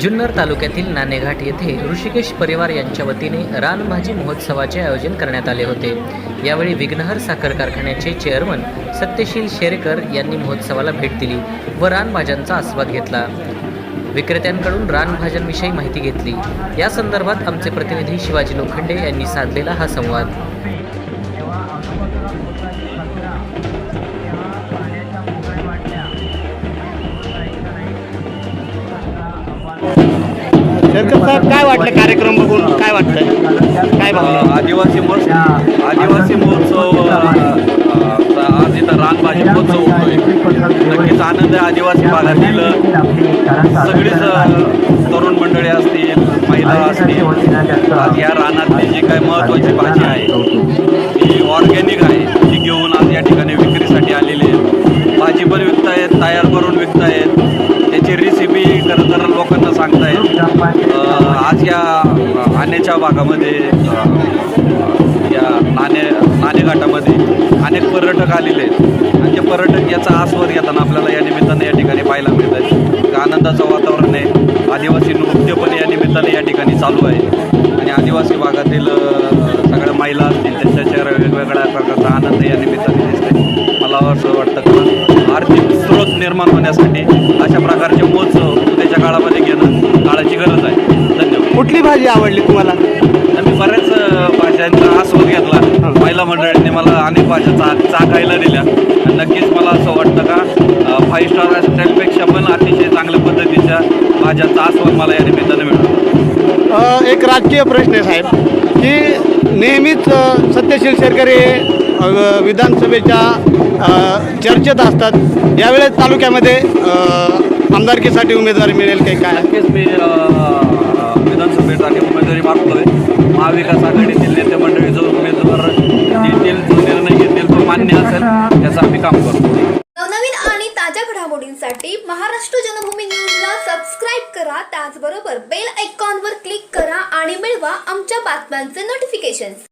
जुन्नर तालुक्यातील नाणेघाट येथे ऋषिकेश परिवार यांच्या वतीने रानभाजी महोत्सवाचे आयोजन करण्यात आले होते. यावेळी विघ्नहर साखर कारखान्याचे चेअरमन सत्यशील शेरेकर यांनी महोत्सवाला भेट दिली व रानभाज्यांचा आस्वाद घेतला. विक्रेत्यांकडून रानभाज्यांविषयी माहिती घेतली. या संदर्भात आमचे प्रतिनिधी शिवाजी लोखंडे यांनी साधलेला हा संवाद. शेरकर साहेब काय वाटलं कार्यक्रम बघून? काय वाटतंय? काय भावना? आदिवासी महोत्सव आदिवासी महोत्सव आज इथं रानभाजी महोत्सव होतोय. नक्कीच आनंद आहे आदिवासी भागातील. सगळीच तरुण मंडळी असतील महिला असतील आज या रानातली जी काय महत्त्वाची भाजी आहे ती ऑर्गॅनिक आहे ती घेऊन आज या ठिकाणी विक्रीसाठी आलेली आहे. भाजी पण आज या आण्याच्या भागामध्ये या नाणे नाणेघाटामध्ये अनेक पर्यटक आलेले आहेत. आणि ते पर्यटक याचा आस्वाद घेताना आपल्याला या निमित्ताने या ठिकाणी पाहायला मिळत आहे. आनंदाचं वातावरण आहे. आदिवासी नृत्य पण या निमित्ताने या ठिकाणी चालू आहे. आणि आदिवासी भागातील सगळ्या महिला असतील त्यांच्या वेगवेगळ्या प्रकारचा आनंद या निमित्ताने दिसते मला असं वाटतं की आर्थिक स्रोत निर्माण होण्यासाठी अशा प्रकारचे मोज उद्याच्या काळामध्ये घेणं काळाची गरज आहे. कुठली भाजी आवडली तुम्हाला? मी बऱ्याच भाज्यांचा आस्वाद घेतला. महिला मंडळींनी मला अनेक भाज्या चा चाखायला दिल्या. नक्कीच मला असं वाटतं का फाईव्ह स्टार हॉटेलपेक्षा पण अतिशय चांगल्या पद्धतीच्या भाज्यांचा आस्वाद मला या निमित्तानं मिळतो एक राजकीय प्रश्न आहे साहेब की नेहमीच सत्यशील शेरकर हे विधानसभेच्या चर्चेत असतात. यावेळेस तालुक्यामध्ये आमदारकीसाठी उमेदवारी मिळेल काही काय? नक्कीच मी अ, विधानसभेसाठी उमेदवारी मागतोय. महाविकास आघाडीतील नेते मंडळी जो उमेदवार घेतील जो निर्णय घेतील तो मान्य असेल त्याचं आम्ही काम करतो. नवनवीन आणि ताज्या घडामोडींसाठी महाराष्ट्र जनभूमी न्यूजला सबस्क्राईब करा. त्याचबरोबर बेल आयकॉनवर क्लिक करा आणि मिळवा आमच्या बातम्यांचे नोटिफिकेशन्स